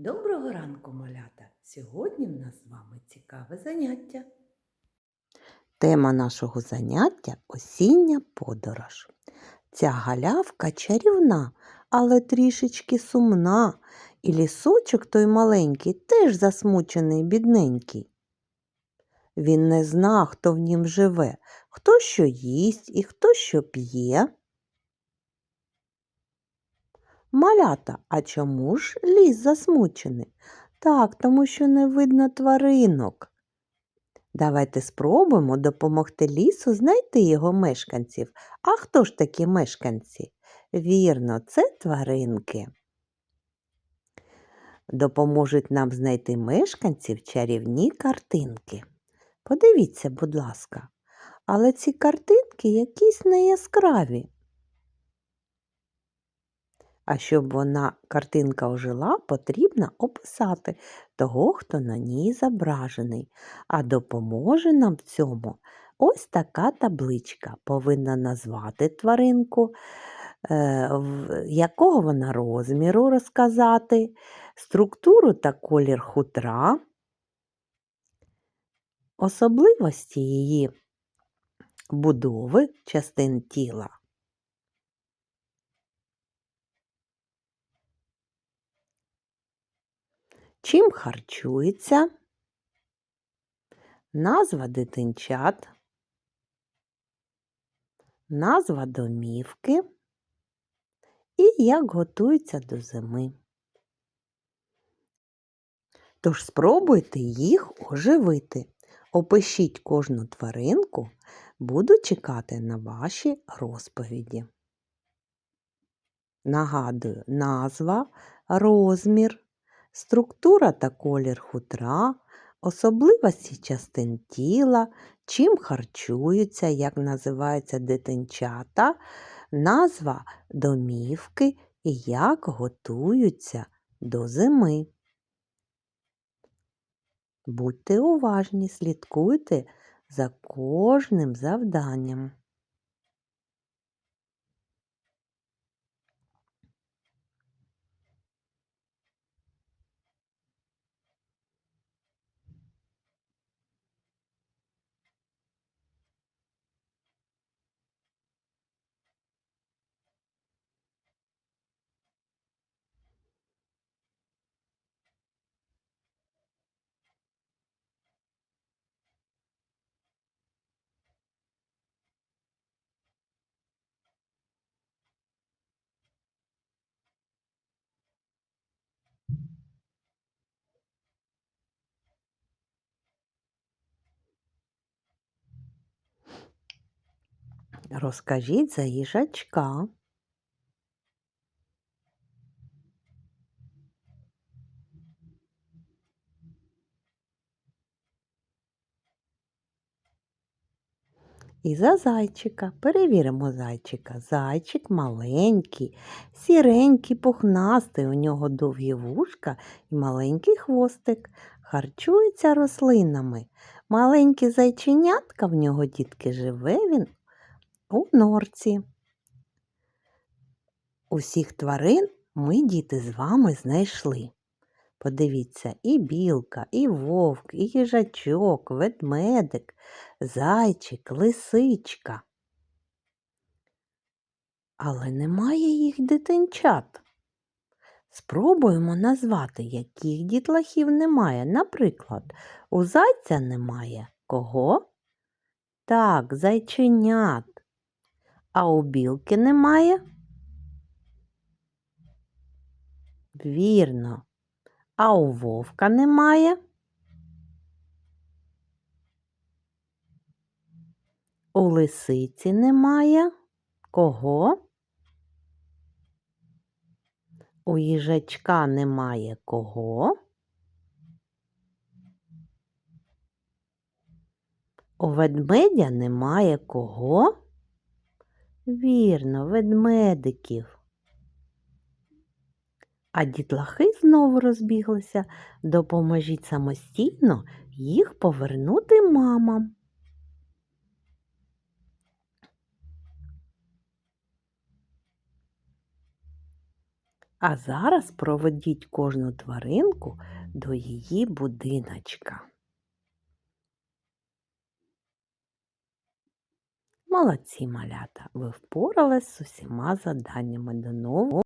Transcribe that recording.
Доброго ранку, малята! Сьогодні в нас з вами цікаве заняття. Тема нашого заняття осіння подорож. Ця галявка чарівна, але трішечки сумна, і лісочок той маленький теж засмучений бідненький. Він не зна, хто в нім живе, хто що їсть і хто що п'є. Малята, а чому ж ліс засмучений? Так, тому що не видно тваринок. Давайте спробуємо допомогти лісу знайти його мешканців. А хто ж такі мешканці? Вірно, це тваринки. Допоможуть нам знайти мешканців чарівні картинки. Подивіться, будь ласка, але ці картинки якісь не яскраві. А щоб вона картинка ожила, потрібно описати того, хто на ній зображений. А допоможе нам в цьому ось така табличка. Повинна назвати тваринку, е, якого вона розміру розказати, структуру та колір хутра, особливості її будови частин тіла. Чим харчується? Назва дитинчат, назва домівки і як готуються до зими. Тож спробуйте їх оживити. Опишіть кожну тваринку, буду чекати на ваші розповіді. Нагадую, назва, розмір, структура та колір хутра, особливості частин тіла, чим харчуються, як називаються дитинчата, назва домівки і як готуються до зими. Будьте уважні, слідкуйте за кожним завданням. Розкажіть за їжачка. І за зайчика. Перевіримо зайчика. Зайчик маленький, сіренький, пухнастий, у нього довгі вушка і маленький хвостик. Харчується рослинами. Маленькі зайченятка в нього дітки живе він у норці. Усіх тварин ми, діти, з вами знайшли. Подивіться, і білка, і вовк, і їжачок, ведмедик, зайчик, лисичка. Але немає їх дитинчат. Спробуємо назвати, яких дітлахів немає. Наприклад, у зайця немає кого? Так, зайченят. А у білки немає? Вірно. А у вовка немає? У лисиці немає. Кого? У їжачка немає кого? У ведмедя немає кого? Вірно, ведмедиків. А дітлахи знову розбіглися. Допоможіть самостійно їх повернути мамам. А зараз проведіть кожну тваринку до її будиночка. Молодці малята, ви впорались з усіма заданнями. До нового